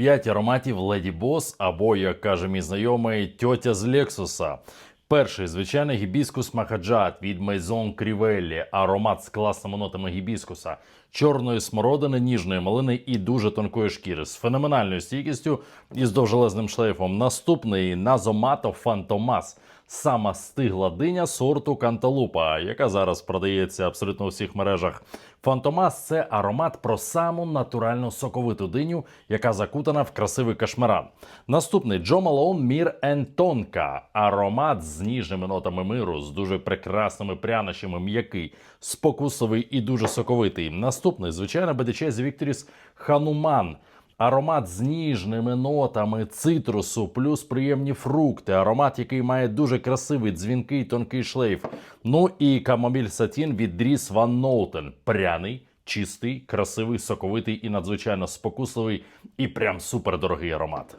5 ароматів Леді Бос або, як каже мій знайомий, тьотя з Лексуса. Перший звичайний гібіскус Махаджат від Мейзон Крівеллі, аромат з класними нотами гібіскуса, чорної смородини, ніжної малини і дуже тонкої шкіри з феноменальною стійкістю і з довжелезним шлейфом. Наступний Назомато Фантомас. Сама стигла диня сорту Канталупа, яка зараз продається абсолютно у всіх мережах. Фантомас це аромат про саму натуральну соковиту диню, яка закутана в красивий кашмаран. Наступний Джо Малоун Мір Ентонка. Аромат з ніжними нотами миру, з дуже прекрасними прянощами, м'який, спокусовий і дуже соковитий. Наступний, звичайно, BDC з Вікторіс Хануман. Аромат з ніжними нотами цитрусу, плюс приємні фрукти. Аромат, який має дуже красивий дзвінкий тонкий шлейф. Ну і камоміль сатін від Дріс Ван Ноутен. Пряний, чистий, красивий, соковитий і надзвичайно спокусливий, і прям супердорогий аромат.